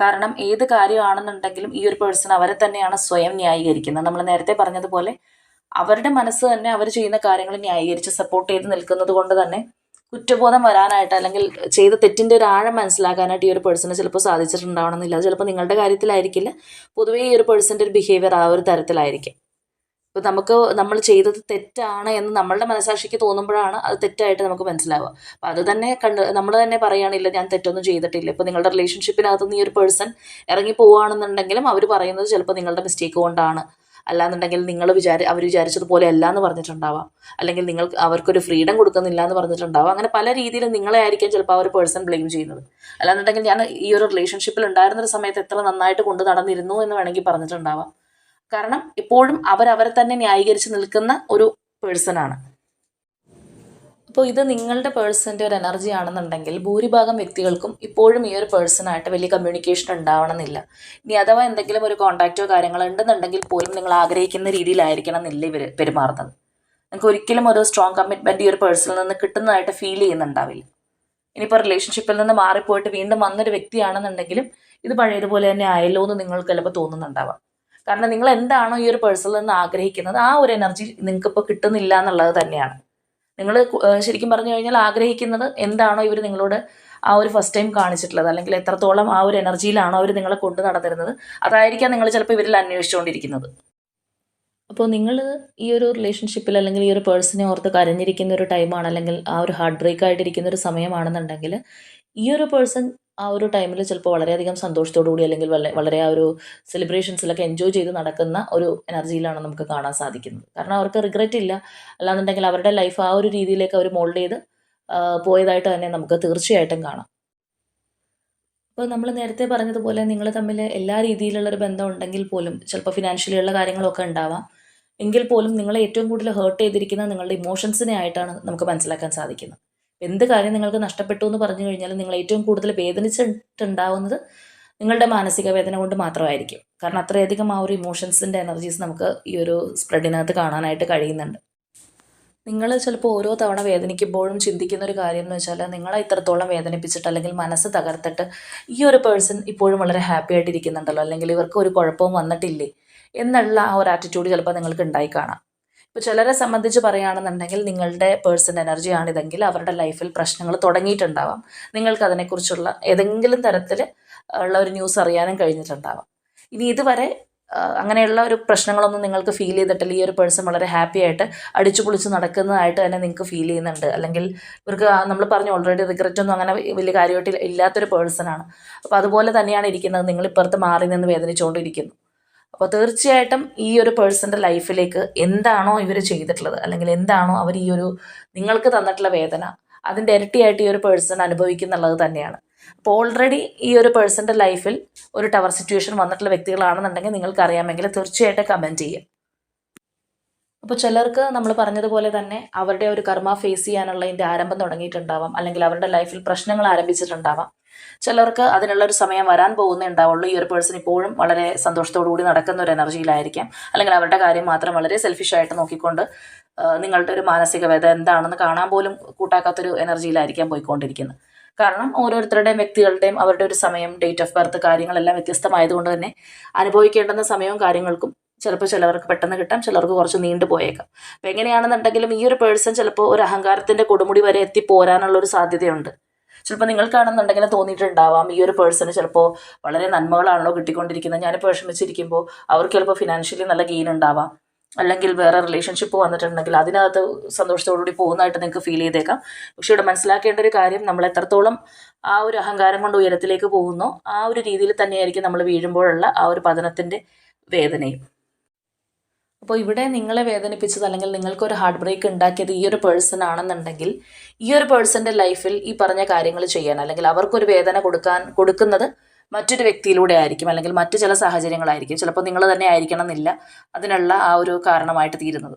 കാരണം ഏത് കാര്യമാണെന്നുണ്ടെങ്കിലും ഈ ഒരു പേഴ്സൺ അവരെ തന്നെയാണ് സ്വയം ന്യായീകരിക്കുന്നത്. നമ്മൾ നേരത്തെ പറഞ്ഞതുപോലെ അവരുടെ മനസ്സ് തന്നെ അവർ ചെയ്യുന്ന കാര്യങ്ങൾ ന്യായീകരിച്ച് സപ്പോർട്ട് ചെയ്ത് നിൽക്കുന്നത് കൊണ്ട് തന്നെ കുറ്റബോധം വരാനായിട്ട് അല്ലെങ്കിൽ ചെയ്ത തെറ്റിന്റെ ഒരു ആഴം മനസ്സിലാക്കാനായിട്ട് ഈ ഒരു പേഴ്സണ് ചിലപ്പോൾ സാധിച്ചിട്ടുണ്ടാവണമെന്നില്ല അത് ചിലപ്പോൾ നിങ്ങളുടെ കാര്യത്തിലായിരിക്കില്ല. പൊതുവേ ഈ ഒരു പേഴ്സന്റെ ഒരു ബിഹേവിയർ ആ ഒരു തരത്തിലായിരിക്കും. അപ്പോൾ നമുക്ക് നമ്മൾ ചെയ്തത് തെറ്റാണ് എന്ന് നമ്മളുടെ മനസാക്ഷിക്ക് തോന്നുമ്പോഴാണ് അത് തെറ്റായിട്ട് നമുക്ക് മനസ്സിലാവുക. അപ്പം അത് തന്നെ കണ്ട് നമ്മൾ തന്നെ പറയുകയാണില്ല ഞാൻ തെറ്റൊന്നും ചെയ്തിട്ടില്ല. ഇപ്പോൾ നിങ്ങളുടെ റിലേഷൻഷിപ്പിനകത്ത് നിന്ന് ഈ ഒരു പേഴ്സൺ ഇറങ്ങി പോവുകയാണെന്നുണ്ടെങ്കിലും അവർ പറയുന്നത് ചിലപ്പോൾ നിങ്ങളുടെ മിസ്റ്റേക്ക് കൊണ്ടാണ്. അല്ലാന്നുണ്ടെങ്കിൽ നിങ്ങൾ വിചാരി അവർ വിചാരിച്ചതുപോലെ അല്ല എന്ന് പറഞ്ഞിട്ടുണ്ടാവാം. അല്ലെങ്കിൽ നിങ്ങൾ അവർക്കൊരു ഫ്രീഡം കൊടുക്കുന്നില്ല എന്ന് പറഞ്ഞിട്ടുണ്ടാവാം. അങ്ങനെ പല രീതിയിലും നിങ്ങളെ ആയിരിക്കും ചിലപ്പോൾ ആ ഒരു പേഴ്സൺ ബ്ലെയിം ചെയ്യുന്നത്. അല്ലാന്നുണ്ടെങ്കിൽ ഞാൻ ഈ ഒരു റിലേഷൻഷിപ്പിൽ ഉണ്ടായിരുന്ന ഒരു സമയത്ത് എത്ര നന്നായിട്ട് കൊണ്ട് നടന്നിരുന്നു എന്ന് വേണമെങ്കിൽ പറഞ്ഞിട്ടുണ്ടാവാം. കാരണം ഇപ്പോഴും അവരവരെ തന്നെ ന്യായീകരിച്ച് നിൽക്കുന്ന ഒരു പേഴ്സണാണ് അപ്പോൾ ഇത് നിങ്ങളുടെ പേഴ്സന്റെ ഒരു എനർജി ആണെന്നുണ്ടെങ്കിൽ ഭൂരിഭാഗം വ്യക്തികൾക്കും ഇപ്പോഴും ഈ ഒരു പേഴ്സണായിട്ട് വലിയ കമ്മ്യൂണിക്കേഷൻ ഉണ്ടാവണമെന്നില്ല. ഇനി അഥവാ എന്തെങ്കിലും ഒരു കോൺടാക്റ്റോ കാര്യങ്ങളോ ഉണ്ടെന്നുണ്ടെങ്കിൽ പോലും നിങ്ങൾ ആഗ്രഹിക്കുന്ന രീതിയിലായിരിക്കണം എന്നില്ല ഇവർ പെരുമാറുന്നത്. നിങ്ങൾക്ക് ഒരിക്കലും ഒരു സ്ട്രോങ് കമ്മിറ്റ്മെന്റ് ഈ ഒരു പേഴ്സണിൽ നിന്ന് കിട്ടുന്നതായിട്ട് ഫീൽ ചെയ്യുന്നുണ്ടാവില്ല. ഇനിയിപ്പോൾ റിലേഷൻഷിപ്പിൽ നിന്ന് മാറിപ്പോയിട്ട് വീണ്ടും വന്നൊരു വ്യക്തിയാണെന്നുണ്ടെങ്കിലും ഇത് പഴയതുപോലെ തന്നെ ആയല്ലോ എന്ന് നിങ്ങൾക്ക് ചിലപ്പോൾ തോന്നുന്നുണ്ടാവാം. കാരണം നിങ്ങൾ എന്താണോ ഈ ഒരു പേഴ്സണിൽ നിന്ന് ആഗ്രഹിക്കുന്നത് ആ ഒരു എനർജി നിങ്ങൾക്കിപ്പോൾ കിട്ടുന്നില്ല എന്നുള്ളത് തന്നെയാണ്. നിങ്ങൾ ശരിക്കും പറഞ്ഞു കഴിഞ്ഞാൽ ആഗ്രഹിക്കുന്നത് എന്താണോ ഇവർ നിങ്ങളോട് ആ ഒരു ഫസ്റ്റ് ടൈം കാണിച്ചിട്ടുള്ളത്. അല്ലെങ്കിൽ എത്രത്തോളം ആ ഒരു എനർജിയിലാണോ അവർ നിങ്ങളെ കൊണ്ടു നടന്നിരുന്നത്. അതായിരിക്കാം നിങ്ങൾ ചിലപ്പോൾ ഇവരിൽ അന്വേഷിച്ചുകൊണ്ടിരിക്കുന്നത്. അപ്പോൾ നിങ്ങൾ ഈ ഒരു റിലേഷൻഷിപ്പിൽ അല്ലെങ്കിൽ ഈ ഒരു പേഴ്സണെ ഓർത്ത് കരഞ്ഞിരിക്കുന്ന ഒരു ടൈമാണ് അല്ലെങ്കിൽ ആ ഒരു ഹാർട്ട് ബ്രേക്ക് ആയിട്ടിരിക്കുന്ന ഒരു സമയമാണെന്നുണ്ടെങ്കിൽ ഈ ഒരു പേഴ്സൺ ആ ഒരു ടൈമിൽ ചിലപ്പോൾ വളരെയധികം സന്തോഷത്തോടു കൂടി അല്ലെങ്കിൽ വളരെ വളരെ ആ ഒരു സെലിബ്രേഷൻസിലൊക്കെ എൻജോയ് ചെയ്ത് നടക്കുന്ന ഒരു എനർജിയിലാണ് നമുക്ക് കാണാൻ സാധിക്കുന്നത്. കാരണം അവർക്ക് റിഗ്രറ്റ് ഇല്ല. അല്ലാന്നുണ്ടെങ്കിൽ അവരുടെ ലൈഫ് ആ ഒരു രീതിയിലേക്ക് അവർ മോൾഡ് ചെയ്ത് പോയതായിട്ട് തന്നെ നമുക്ക് തീർച്ചയായിട്ടും കാണാം. അപ്പോൾ നമ്മൾ നേരത്തെ പറഞ്ഞതുപോലെ നിങ്ങൾ തമ്മിൽ എല്ലാ രീതിയിലുള്ള ഒരു ബന്ധം ഉണ്ടെങ്കിൽ പോലും ചിലപ്പോൾ ഫിനാൻഷ്യലി ഉള്ള കാര്യങ്ങളൊക്കെ ഉണ്ടാവാം. എങ്കിൽ പോലും നിങ്ങളെ ഏറ്റവും കൂടുതൽ ഹേർട്ട് ചെയ്തിരിക്കുന്ന നിങ്ങളുടെ ഇമോഷൻസിനെ ആയിട്ടാണ് നമുക്ക് മനസ്സിലാക്കാൻ സാധിക്കുന്നത്. എന്ത് കാര്യം നിങ്ങൾക്ക് നഷ്ടപ്പെട്ടു എന്ന് പറഞ്ഞു കഴിഞ്ഞാൽ നിങ്ങൾ ഏറ്റവും കൂടുതൽ വേദനിച്ചിട്ടുണ്ടാവുന്നത് നിങ്ങളുടെ മാനസിക വേദന കൊണ്ട് മാത്രമായിരിക്കും. കാരണം അത്രയധികം ആ ഒരു ഇമോഷൻസിന്റെ എനർജീസ് നമുക്ക് ഈ ഒരു സ്പ്രെഡിനകത്ത് കാണാനായിട്ട് കഴിയുന്നുണ്ട്. നിങ്ങൾ ചിലപ്പോൾ ഓരോ തവണ വേദനിക്കുമ്പോഴും ചിന്തിക്കുന്ന ഒരു കാര്യം എന്ന് വെച്ചാൽ നിങ്ങളെ ഇത്രത്തോളം വേദനിപ്പിച്ചിട്ട് അല്ലെങ്കിൽ മനസ്സ് തകർത്തിട്ട് ഈ ഒരു പേഴ്സൺ ഇപ്പോഴും വളരെ ഹാപ്പി ആയിട്ടിരിക്കുന്നുണ്ടല്ലോ അല്ലെങ്കിൽ ഇവർക്ക് ഒരു കുഴപ്പവും വന്നിട്ടില്ലേ എന്നുള്ള ആ ഒരു ആറ്റിറ്റ്യൂഡ് ചിലപ്പോൾ നിങ്ങൾക്ക് ഉണ്ടായി കാണാം. ഇപ്പോൾ ചിലരെ സംബന്ധിച്ച് പറയുകയാണെന്നുണ്ടെങ്കിൽ നിങ്ങളുടെ പേഴ്സൺ എനർജി ആണിതെങ്കിൽ അവരുടെ ലൈഫിൽ പ്രശ്നങ്ങൾ തുടങ്ങിയിട്ടുണ്ടാവാം. നിങ്ങൾക്ക് അതിനെക്കുറിച്ചുള്ള ഏതെങ്കിലും തരത്തിൽ ഉള്ള ഒരു ന്യൂസ് അറിയാനും കഴിഞ്ഞിട്ടുണ്ടാവാം. ഇനി ഇതുവരെ അങ്ങനെയുള്ള ഒരു പ്രശ്നങ്ങളൊന്നും നിങ്ങൾക്ക് ഫീൽ ചെയ്തിട്ടില്ല ഈ ഒരു പേഴ്സൺ വളരെ ഹാപ്പി ആയിട്ട് അടിച്ചു പൊളിച്ച് നടക്കുന്നതായിട്ട് തന്നെ നിങ്ങൾക്ക് ഫീൽ ചെയ്യുന്നുണ്ട്. അല്ലെങ്കിൽ ഇവർക്ക് നമ്മൾ പറഞ്ഞു ഓൾറെഡി റിഗ്രറ്റ് ഒന്നും അങ്ങനെ വലിയ കാര്യമായിട്ട് ഇല്ലാത്തൊരു ആണ്. അപ്പോൾ അതുപോലെ തന്നെയാണ് ഇരിക്കുന്നത്. നിങ്ങൾ ഇപ്പുറത്ത് മാറി നിന്ന് വേദനിച്ചുകൊണ്ടിരിക്കുന്നു. അപ്പോൾ തീർച്ചയായിട്ടും ഈ ഒരു പേഴ്സന്റെ ലൈഫിലേക്ക് എന്താണോ ഇവർ ചെയ്തിട്ടുള്ളത് അല്ലെങ്കിൽ എന്താണോ അവർ ഈ ഒരു നിങ്ങൾക്ക് തന്നിട്ടുള്ള വേദന അതിന്റെ ഇരട്ടിയായിട്ട് ഈ ഒരു പേഴ്സൺ അനുഭവിക്കുന്നുള്ളത് തന്നെയാണ്. അപ്പോൾ ഓൾറെഡി ഈ ഒരു പേഴ്സന്റെ ലൈഫിൽ ഒരു ടവർ സിറ്റുവേഷൻ വന്നിട്ടുള്ള വ്യക്തികളാണെന്നുണ്ടെങ്കിൽ നിങ്ങൾക്ക് അറിയാമെങ്കിൽ തീർച്ചയായിട്ടും കമന്റ് ചെയ്യുക അപ്പോൾ ചിലർക്ക് നമ്മൾ പറഞ്ഞതുപോലെ തന്നെ അവരുടെ ഒരു കർമ്മ ഫേസ് ചെയ്യാനുള്ളതിന്റെ ആരംഭം തുടങ്ങിയിട്ടുണ്ടാവാം അല്ലെങ്കിൽ അവരുടെ ലൈഫിൽ പ്രശ്നങ്ങൾ ആരംഭിച്ചിട്ടുണ്ടാവാം. ചിലർക്ക് അതിനുള്ള ഒരു സമയം വരാൻ പോകുന്നേ ഉണ്ടാവുള്ളൂ. ഈ ഒരു പേഴ്സൺ ഇപ്പോഴും വളരെ സന്തോഷത്തോടു കൂടി നടക്കുന്ന ഒരു എനർജിയിലായിരിക്കാം. അല്ലെങ്കിൽ അവരുടെ കാര്യം മാത്രം വളരെ സെൽഫിഷ് ആയിട്ട് നോക്കിക്കൊണ്ട് നിങ്ങളുടെ ഒരു മാനസിക വേദ എന്താണെന്ന് കാണാൻ പോലും കൂട്ടാക്കാത്തൊരു എനർജിയിലായിരിക്കാം പോയിക്കൊണ്ടിരിക്കുന്നത്. കാരണം ഓരോരുത്തരുടെയും വ്യക്തികളുടെയും അവരുടെ ഒരു സമയം ഡേറ്റ് ഓഫ് ബർത്ത് കാര്യങ്ങളെല്ലാം വ്യത്യസ്തമായതുകൊണ്ട് തന്നെ അനുഭവിക്കേണ്ടുന്ന സമയവും കാര്യങ്ങൾക്കും ചിലപ്പോൾ ചിലവർക്ക് പെട്ടെന്ന് കിട്ടാം ചിലർക്ക് കുറച്ച് നീണ്ടു പോയേക്കാം. അപ്പം എങ്ങനെയാണെന്നുണ്ടെങ്കിലും ഈ ഒരു പേഴ്സൺ ചിലപ്പോൾ ഒരു അഹങ്കാരത്തിന്റെ കൊടുമുടി വരെ എത്തിപ്പോരാനുള്ള ഒരു സാധ്യതയുണ്ട്. ചിലപ്പോൾ നിങ്ങൾക്കാണെന്നുണ്ടെങ്കിൽ തോന്നിയിട്ടുണ്ടാവാം. ഈ ഒരു പേഴ്സണ് ചിലപ്പോൾ വളരെ നന്മകളാണല്ലോ കിട്ടിക്കൊണ്ടിരിക്കുന്നത്. ഞാനിപ്പോൾ വിഷമിച്ചിരിക്കുമ്പോൾ അവർക്ക് ചിലപ്പോൾ ഫിനാൻഷ്യലി നല്ല ഗെയിൻ ഉണ്ടാവാം. അല്ലെങ്കിൽ വേറെ റിലേഷൻഷിപ്പ് വന്നിട്ടുണ്ടെങ്കിൽ അതിനകത്ത് സന്തോഷത്തോടുകൂടി പോകുന്നതായിട്ട് നിങ്ങൾക്ക് ഫീൽ ചെയ്തേക്കാം. പക്ഷെ ഇവിടെ മനസ്സിലാക്കേണ്ട ഒരു കാര്യം നമ്മൾ എത്രത്തോളം ആ ഒരു അഹങ്കാരം കൊണ്ട് ഉയരത്തിലേക്ക് പോകുന്നോ ആ ഒരു രീതിയിൽ തന്നെയായിരിക്കും നമ്മൾ വീഴുമ്പോഴുള്ള ആ ഒരു പതനത്തിന്റെ വേദനയും. അപ്പോൾ ഇവിടെ നിങ്ങളെ വേദനിപ്പിച്ചത് അല്ലെങ്കിൽ നിങ്ങൾക്കൊരു ഹാർട്ട് ബ്രേക്ക് ഉണ്ടാക്കിയത് ഈ ഒരു പേഴ്സൺ ആണെന്നുണ്ടെങ്കിൽ ഈ ഒരു പേഴ്സന്റെ ലൈഫിൽ ഈ പറഞ്ഞ കാര്യങ്ങൾ ചെയ്യാൻ അല്ലെങ്കിൽ അവർക്കൊരു വേദന കൊടുക്കാൻ കൊടുക്കുന്നത് മറ്റൊരു വ്യക്തിയിലൂടെ ആയിരിക്കും അല്ലെങ്കിൽ മറ്റു ചില സാഹചര്യങ്ങളായിരിക്കും. ചിലപ്പോൾ നിങ്ങൾ തന്നെ ആയിരിക്കണം എന്നില്ല അതിനുള്ള ആ ഒരു കാരണമായിട്ട് തീരുന്നത്.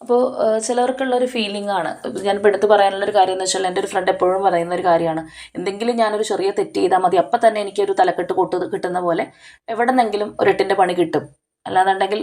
അപ്പോൾ ചിലവർക്കുള്ള ഒരു ഫീലിംഗ് ആണ്. ഞാൻ ഇപ്പോൾ എടുത്ത് പറയാനുള്ള ഒരു കാര്യം എന്ന് വെച്ചാൽ എന്റെ ഒരു ഫ്രണ്ട് എപ്പോഴും പറയുന്ന ഒരു കാര്യമാണ്. എന്തെങ്കിലും ഞാനൊരു ചെറിയ തെറ്റ് ചെയ്താൽ മതി. അപ്പം തന്നെ എനിക്കൊരു തലക്കെട്ട് കൂട്ട് കിട്ടുന്ന പോലെ എവിടെന്നെങ്കിലും ഒരു എട്ടിന്റെ പണി കിട്ടും. അല്ലാന്നുണ്ടെങ്കിൽ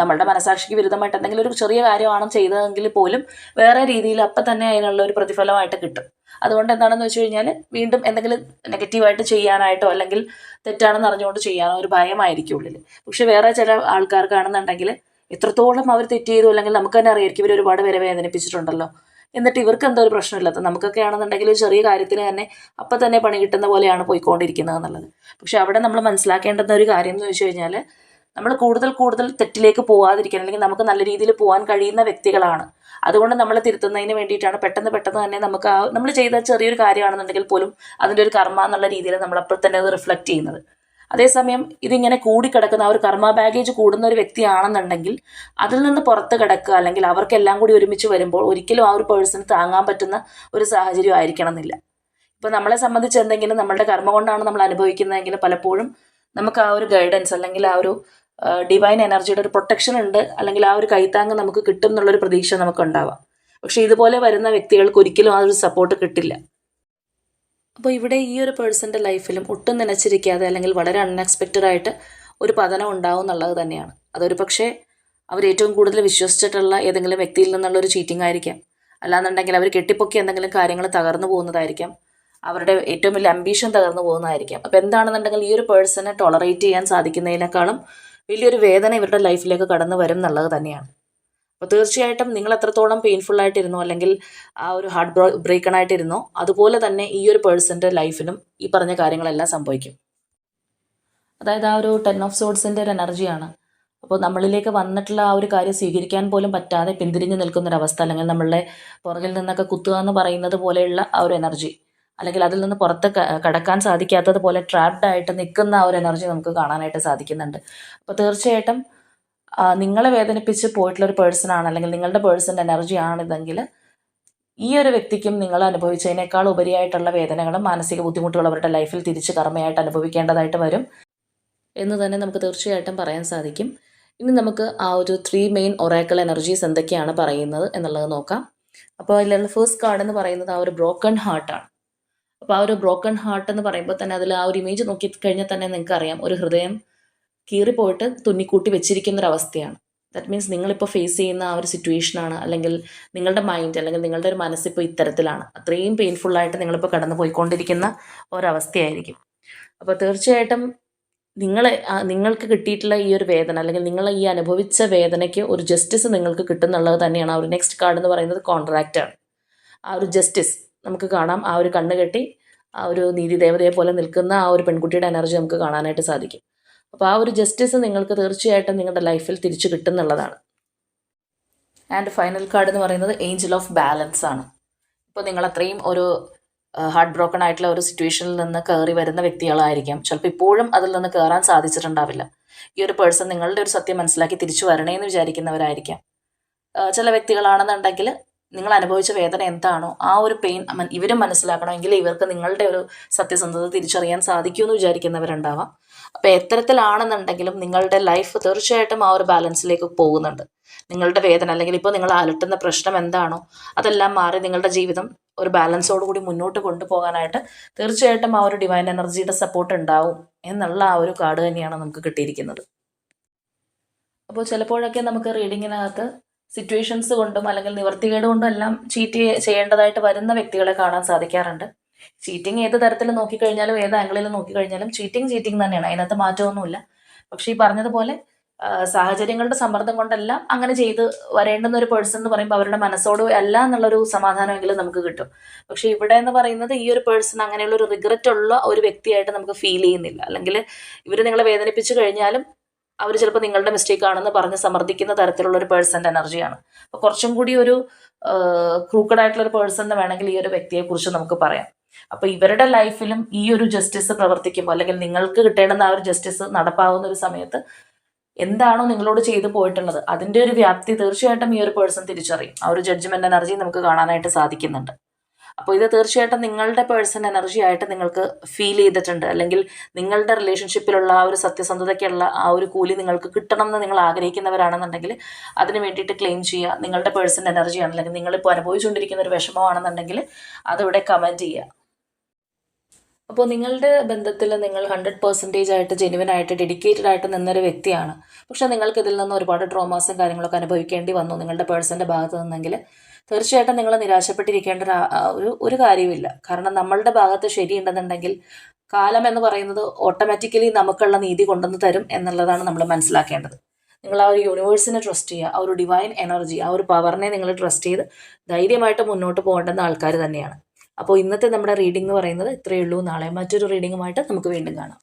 നമ്മളുടെ മനസാക്ഷിക്ക് വിരുദ്ധമായിട്ട് എന്തെങ്കിലും ഒരു ചെറിയ കാര്യമാണ് ചെയ്തതെങ്കിൽ പോലും വേറെ രീതിയിൽ അപ്പം തന്നെ അതിനുള്ള ഒരു പ്രതിഫലമായിട്ട് കിട്ടും. അതുകൊണ്ട് എന്താണെന്ന് വെച്ച് കഴിഞ്ഞാൽ വീണ്ടും എന്തെങ്കിലും നെഗറ്റീവായിട്ട് ചെയ്യാനായിട്ടോ അല്ലെങ്കിൽ തെറ്റാണെന്ന് അറിഞ്ഞുകൊണ്ട് ചെയ്യാനോ ഒരു ഭയമായിരിക്കും ഉള്ളിൽ പക്ഷെ വേറെ ചില ആൾക്കാർക്കാണെന്നുണ്ടെങ്കിൽ എത്രത്തോളം അവർ തെറ്റ് ചെയ്തു അല്ലെങ്കിൽ നമുക്ക് തന്നെ അറിയായിരിക്കും ഇവർ ഒരുപാട് പേരെ വേദനിപ്പിച്ചിട്ടുണ്ടല്ലോ. എന്നിട്ട് ഇവർക്ക് എന്തോ ഒരു പ്രശ്നമില്ലാത്ത നമുക്കൊക്കെ ആണെന്നുണ്ടെങ്കിൽ ഒരു ചെറിയ കാര്യത്തിന് തന്നെ അപ്പം തന്നെ പണി കിട്ടുന്ന പോലെയാണ് പോയിക്കൊണ്ടിരിക്കുന്നത് എന്നുള്ളത്. പക്ഷെ അവിടെ നമ്മൾ മനസ്സിലാക്കേണ്ടുന്ന ഒരു കാര്യം എന്ന് വെച്ച് കഴിഞ്ഞാൽ നമ്മൾ കൂടുതൽ കൂടുതൽ തെറ്റിലേക്ക് പോകാതിരിക്കാൻ അല്ലെങ്കിൽ നമുക്ക് നല്ല രീതിയിൽ പോകാൻ കഴിയുന്ന വ്യക്തികളാണ്. അതുകൊണ്ട് നമ്മളെ തിരുത്തുന്നതിന് വേണ്ടിയിട്ടാണ് പെട്ടെന്ന് പെട്ടെന്ന് തന്നെ നമുക്ക് ആ നമ്മൾ ചെയ്ത ചെറിയൊരു കാര്യമാണെന്നുണ്ടെങ്കിൽ പോലും അതിന്റെ ഒരു കർമ്മ എന്നുള്ള രീതിയിൽ നമ്മൾ അപ്പോൾ തന്നെ അത് റിഫ്ലക്റ്റ് ചെയ്യുന്നത്. അതേസമയം ഇതിങ്ങനെ കൂടിക്കിടക്കുന്ന ആ ഒരു കർമ്മ ബാഗേജ് കൂടുന്ന ഒരു വ്യക്തിയാണെന്നുണ്ടെങ്കിൽ അതിൽ നിന്ന് പുറത്ത് കിടക്കുക അല്ലെങ്കിൽ അവർക്കെല്ലാം കൂടി ഒരുമിച്ച് വരുമ്പോൾ ഒരിക്കലും ആ ഒരു പേഴ്സണ് താങ്ങാൻ പറ്റുന്ന ഒരു സാഹചര്യം ആയിരിക്കണം എന്നില്ല ഇപ്പോൾ നമ്മളെ സംബന്ധിച്ച് എന്തെങ്കിലും നമ്മളുടെ കർമ്മ കൊണ്ടാണ് നമ്മൾ അനുഭവിക്കുന്നതെങ്കിൽ പലപ്പോഴും നമുക്ക് ആ ഒരു ഗൈഡൻസ് അല്ലെങ്കിൽ ആ ഒരു ഡിവൈൻ എനർജിയുടെ ഒരു പ്രൊട്ടക്ഷൻ ഉണ്ട്. അല്ലെങ്കിൽ ആ ഒരു കൈത്താങ് നമുക്ക് കിട്ടും എന്നുള്ളൊരു പ്രതീക്ഷ നമുക്ക് ഉണ്ടാവാം പക്ഷെ ഇതുപോലെ വരുന്ന വ്യക്തികൾക്ക് ഒരിക്കലും ആ ഒരു സപ്പോർട്ട് കിട്ടില്ല. അപ്പോൾ ഇവിടെ ഈ ഒരു പേഴ്സന്റെ ലൈഫിലും ഒട്ടും നനച്ചിരിക്കാതെ അല്ലെങ്കിൽ വളരെ അൺഎക്സ്പെക്റ്റഡ് ആയിട്ട് ഒരു പതനം ഉണ്ടാവും എന്നുള്ളത് തന്നെയാണ്. അതൊരു പക്ഷേ അവർ ഏറ്റവും കൂടുതൽ വിശ്വസിച്ചിട്ടുള്ള ഏതെങ്കിലും വ്യക്തിയിൽ നിന്നുള്ള ഒരു ചീറ്റിംഗ് ആയിരിക്കാം. അല്ലാന്നുണ്ടെങ്കിൽ അവർ കെട്ടിപ്പൊക്കി എന്തെങ്കിലും കാര്യങ്ങൾ തകർന്നു പോകുന്നതായിരിക്കാം. അവരുടെ ഏറ്റവും വലിയ അംബീഷൻ തകർന്നു പോകുന്നതായിരിക്കാം. അപ്പോൾ എന്താണെന്നുണ്ടെങ്കിൽ ഈ ഒരു പേഴ്സണെ ടോളറേറ്റ് ചെയ്യാൻ സാധിക്കുന്നതിനേക്കാളും വലിയൊരു വേദന ഇവരുടെ ലൈഫിലേക്ക് കടന്നു വരും എന്നുള്ളത് തന്നെയാണ്. അപ്പോൾ തീർച്ചയായിട്ടും നിങ്ങൾ എത്രത്തോളം പെയിൻഫുൾ ആയിട്ടിരുന്നോ അല്ലെങ്കിൽ ആ ഒരു ഹാർട്ട് ബ്രോ ബ്രേക്കൺ ആയിട്ടിരുന്നോ അതുപോലെ തന്നെ ഈ ഒരു പേഴ്സന്റെ ലൈഫിലും ഈ പറഞ്ഞ കാര്യങ്ങളെല്ലാം സംഭവിക്കും. അതായത് ആ ഒരു ടെൻ ഓഫ് സോഡ്സിന്റെ ഒരു എനർജിയാണ് അപ്പോൾ നമ്മളിലേക്ക് വന്നിട്ടുള്ള ആ ഒരു കാര്യം സ്വീകരിക്കാൻ പോലും പറ്റാതെ പിന്തിരിഞ്ഞ് നിൽക്കുന്നൊരവസ്ഥ അല്ലെങ്കിൽ നമ്മളുടെ പുറകിൽ നിന്നൊക്കെ കുത്തുക എന്ന് പറയുന്നത് പോലെയുള്ള ആ ഒരു എനർജി അല്ലെങ്കിൽ അതിൽ നിന്ന് പുറത്ത് കടക്കാൻ സാധിക്കാത്തതുപോലെ ട്രാപ്ഡ് ആയിട്ട് നിൽക്കുന്ന ഒരു എനർജി നമുക്ക് കാണാനായിട്ട് സാധിക്കുന്നുണ്ട്. അപ്പോൾ തീർച്ചയായിട്ടും നിങ്ങളെ വേദനിപ്പിച്ച് പോയിട്ടുള്ള ഒരു പേഴ്സൺ ആണ് അല്ലെങ്കിൽ നിങ്ങളുടെ പേഴ്സന്റെ എനർജി ആണിതെങ്കിൽ ഈ ഒരു വ്യക്തിക്കും നിങ്ങൾ അനുഭവിച്ചതിനേക്കാൾ ഉപരിയായിട്ടുള്ള വേദനകളും മാനസിക ബുദ്ധിമുട്ടുകളും അവരുടെ ലൈഫിൽ തിരിച്ച് കർമ്മയായിട്ട് അനുഭവിക്കേണ്ടതായിട്ട് വരും എന്ന് തന്നെ നമുക്ക് തീർച്ചയായിട്ടും പറയാൻ സാധിക്കും. ഇനി നമുക്ക് ആ ഒരു ത്രീ മെയിൻ ഒറാക്കൽ എനർജീസ് എന്തൊക്കെയാണ് പറയുന്നത് എന്നുള്ളത് നോക്കാം. അപ്പോൾ അതിലുള്ള ഫസ്റ്റ് കാർഡ് എന്ന് പറയുന്നത് ആ ഒരു ബ്രോക്കൺ ഹാർട്ടാണ് അപ്പോൾ ആ ഒരു ബ്രോക്കൺ ഹാർട്ട് എന്ന് പറയുമ്പോൾ തന്നെ അതിൽ ആ ഒരു ഇമേജ് നോക്കി കഴിഞ്ഞാൽ തന്നെ നിങ്ങൾക്ക് അറിയാം. ഒരു ഹൃദയം കീറിപ്പോയിട്ട് തുന്നിക്കൂട്ടി വെച്ചിരിക്കുന്ന ഒരു അവസ്ഥയാണ്. ദാറ്റ് മീൻസ് നിങ്ങളിപ്പോൾ ഫേസ് ചെയ്യുന്ന ആ ഒരു സിറ്റുവേഷനാണ് അല്ലെങ്കിൽ നിങ്ങളുടെ മൈൻഡ് അല്ലെങ്കിൽ നിങ്ങളുടെ ഒരു മനസ്സിപ്പോൾ ഇത്തരത്തിലാണ്. അത്രയും പെയിൻഫുള്ളായിട്ട് നിങ്ങളിപ്പോൾ കടന്നു പോയിക്കൊണ്ടിരിക്കുന്ന ഒരവസ്ഥയായിരിക്കും. അപ്പോൾ തീർച്ചയായിട്ടും നിങ്ങളെ നിങ്ങൾക്ക് കിട്ടിയിട്ടുള്ള ഈ ഒരു വേദന അല്ലെങ്കിൽ നിങ്ങൾ ഈ അനുഭവിച്ച വേദനയ്ക്ക് ഒരു ജസ്റ്റിസ് നിങ്ങൾക്ക് കിട്ടുന്നുള്ളത് തന്നെയാണ് ആ ഒരു നെക്സ്റ്റ് കാർഡ് എന്ന് പറയുന്നത് കോൺട്രാക്റ്റാണ് ആ ഒരു ജസ്റ്റിസ് നമുക്ക് കാണാം. ആ ഒരു കണ്ണ് കെട്ടി ആ ഒരു നീതി ദേവതയെ പോലെ നിൽക്കുന്ന ആ ഒരു പെൺകുട്ടിയുടെ എനർജി നമുക്ക് കാണാനായിട്ട് സാധിക്കും. അപ്പോൾ ആ ഒരു ജസ്റ്റിസ് നിങ്ങൾക്ക് തീർച്ചയായിട്ടും നിങ്ങളുടെ ലൈഫിൽ തിരിച്ചു കിട്ടുന്നുള്ളതാണ് ആൻഡ് ഫൈനൽ കാർഡ് എന്ന് പറയുന്നത് ഏഞ്ചൽ ഓഫ് ബാലൻസ് ആണ്. ഇപ്പോൾ നിങ്ങൾ അത്രയും ഒരു ഹാർട്ട് ബ്രോക്കൺ ആയിട്ടുള്ള ഒരു സിറ്റുവേഷനിൽ നിന്ന് കയറി വരുന്ന വ്യക്തികളായിരിക്കാം. ചിലപ്പോൾ ഇപ്പോഴും അതിൽ നിന്ന് കയറാൻ സാധിച്ചിട്ടുണ്ടാവില്ല. ഈ ഒരു പേഴ്സൺ നിങ്ങളുടെ ഒരു സത്യം മനസ്സിലാക്കി തിരിച്ചു വരണേ എന്ന് വിചാരിക്കുന്നവരായിരിക്കാം ചില വ്യക്തികളാണെന്നുണ്ടെങ്കിൽ നിങ്ങൾ അനുഭവിച്ച വേദന എന്താണോ ആ ഒരു പെയിൻ ഇവരും മനസ്സിലാക്കണമെങ്കിൽ ഇവർക്ക് നിങ്ങളുടെ ഒരു സത്യസന്ധത തിരിച്ചറിയാൻ സാധിക്കുമെന്ന് വിചാരിക്കുന്നവരുണ്ടാവാം. അപ്പോൾ എത്തരത്തിലാണെന്നുണ്ടെങ്കിലും നിങ്ങളുടെ ലൈഫ് തീർച്ചയായിട്ടും ആ ഒരു ബാലൻസിലേക്ക് പോകുന്നുണ്ട്. നിങ്ങളുടെ വേദന അല്ലെങ്കിൽ ഇപ്പോൾ നിങ്ങൾ അലട്ടുന്ന പ്രശ്നം എന്താണോ അതെല്ലാം മാറി നിങ്ങളുടെ ജീവിതം ഒരു ബാലൻസോട് കൂടി മുന്നോട്ട് കൊണ്ടുപോകാനായിട്ട് തീർച്ചയായിട്ടും ആ ഒരു ഡിവൈൻ എനർജിയുടെ സപ്പോർട്ട് ഉണ്ടാവും എന്നുള്ള ആ ഒരു കാർഡ് തന്നെയാണ് നമുക്ക് കിട്ടിയിരിക്കുന്നത്. അപ്പോൾ ചിലപ്പോഴൊക്കെ നമുക്ക് റീഡിങ്ങിനകത്ത് സിറ്റുവേഷൻസ് കൊണ്ടും അല്ലെങ്കിൽ നിവർത്തികേട് കൊണ്ടും എല്ലാം ചീറ്റ് ചെയ്യേണ്ടതായിട്ട് വരുന്ന വ്യക്തികളെ കാണാൻ സാധിക്കാറുണ്ട്. ചീറ്റിംഗ് ഏത് തരത്തിൽ നോക്കിക്കഴിഞ്ഞാലും ഏത് ആംഗിളിൽ നോക്കിക്കഴിഞ്ഞാലും ചീറ്റിംഗ് ചീറ്റിംഗ് തന്നെയാണ്. അതിനകത്ത് മാറ്റമൊന്നുമില്ല. പക്ഷെ ഈ പറഞ്ഞതുപോലെ സാഹചര്യങ്ങളുടെ സമ്മർദ്ദം കൊണ്ടെല്ലാം അങ്ങനെ ചെയ്ത് വരേണ്ടുന്ന ഒരു പേഴ്സൺ എന്ന് പറയുമ്പോൾ അവരുടെ മനസ്സോട് അല്ല എന്നുള്ളൊരു സമാധാനമെങ്കിലും നമുക്ക് കിട്ടും. പക്ഷെ ഇവിടെ എന്ന് പറയുന്നത് ഈ ഒരു പേഴ്സൺ അങ്ങനെയുള്ള ഒരു റിഗ്രറ്റ് ഉള്ള ഒരു വ്യക്തിയായിട്ട് നമുക്ക് ഫീൽ ചെയ്യുന്നില്ല. അല്ലെങ്കിൽ ഇവർ നിങ്ങളെ വേദനിപ്പിച്ചു കഴിഞ്ഞാലും അവർ ചിലപ്പോൾ നിങ്ങളുടെ മിസ്റ്റേക്ക് ആണെന്ന് പറഞ്ഞ് സമർത്ഥിക്കുന്ന തരത്തിലുള്ള ഒരു പേഴ്സന്റെ എനർജിയാണ് അപ്പോൾ കുറച്ചും കൂടി ഒരു ക്രൂക്കഡ് ആയിട്ടുള്ള ഒരു പേഴ്സൺ വേണമെങ്കിൽ ഈ ഒരു വ്യക്തിയെക്കുറിച്ച് നമുക്ക് പറയാം. അപ്പോൾ ഇവരുടെ ലൈഫിലും ഈ ഒരു ജസ്റ്റിസ് പ്രവർത്തിക്കുമ്പോൾ അല്ലെങ്കിൽ നിങ്ങൾക്ക് കിട്ടേണ്ടുന്ന ആ ഒരു ജസ്റ്റിസ് നടപ്പാവുന്ന ഒരു സമയത്ത് എന്താണോ നിങ്ങളോട് ചെയ്തു പോയിട്ടുള്ളത് അതിന്റെ ഒരു വ്യാപ്തി തീർച്ചയായിട്ടും ഈ ഒരു പേഴ്സൺ തിരിച്ചറിയും. ആ ഒരു ജഡ്ജ്മെന്റ് എനർജി നമുക്ക് കാണാനായിട്ട് സാധിക്കുന്നുണ്ട്. അപ്പോൾ ഇത് തീർച്ചയായിട്ടും നിങ്ങളുടെ പേഴ്സൺ എനർജി ആയിട്ട് നിങ്ങൾക്ക് ഫീൽ ചെയ്തിട്ടുണ്ട്. അല്ലെങ്കിൽ നിങ്ങളുടെ റിലേഷൻഷിപ്പിലുള്ള ആ ഒരു സത്യസന്ധതയ്ക്കുള്ള ആ ഒരു കൂലി നിങ്ങൾക്ക് കിട്ടണം എന്ന് നിങ്ങൾ ആഗ്രഹിക്കുന്നവരാണെന്നുണ്ടെങ്കിൽ അതിന് വേണ്ടിയിട്ട് ക്ലെയിം ചെയ്യുക. നിങ്ങളുടെ പേഴ്സൺ എനർജിയാണ് അല്ലെങ്കിൽ നിങ്ങളിപ്പോൾ അനുഭവിച്ചുകൊണ്ടിരിക്കുന്ന ഒരു വിഷമമാണെന്നുണ്ടെങ്കിൽ അതിവിടെ കമന്റ് ചെയ്യുക. അപ്പോൾ നിങ്ങളുടെ ബന്ധത്തിൽ നിങ്ങൾ ഹൺഡ്രഡ് പെർസെന്റേജ് ആയിട്ട് ജെനുവൻ ആയിട്ട് ഡെഡിക്കേറ്റഡ് ആയിട്ട് നിന്നൊരു വ്യക്തിയാണ്. പക്ഷേ നിങ്ങൾക്ക് ഇതിൽ നിന്ന് ഒരുപാട് ട്രോമാസും കാര്യങ്ങളൊക്കെ അനുഭവിക്കേണ്ടി വന്നു നിങ്ങളുടെ പേഴ്സന്റെ ഭാഗത്ത് നിന്നെങ്കിൽ. തീർച്ചയായിട്ടും നിങ്ങൾ നിരാശപ്പെട്ടിരിക്കേണ്ട ഒരു ഒരു കാര്യമില്ല കാരണം നമ്മളുടെ ഭാഗത്ത് ശരിയുണ്ടെന്നുണ്ടെങ്കിൽ കാലം എന്ന് പറയുന്നത് ഓട്ടോമാറ്റിക്കലി നമുക്കുള്ള നീതി കൊണ്ടുവന്ന് തരും എന്നുള്ളതാണ് നമ്മൾ മനസ്സിലാക്കേണ്ടത്. നിങ്ങൾ ആ ഒരു യൂണിവേഴ്സിനെ ട്രസ്റ്റ് ചെയ്യുക. ആ ഒരു ഡിവൈൻ എനർജി ആ ഒരു പവറിനെ നിങ്ങൾ ട്രസ്റ്റ് ചെയ്ത് ധൈര്യമായിട്ട് മുന്നോട്ട് പോകേണ്ടുന്ന ആൾക്കാർ തന്നെയാണ്. അപ്പോൾ ഇന്നത്തെ നമ്മുടെ റീഡിംഗ് എന്ന് പറയുന്നത് ഇത്രയേ ഉള്ളൂ. നാളെ മറ്റൊരു റീഡിങ്ങുമായിട്ട് നമുക്ക് വീണ്ടും കാണാം.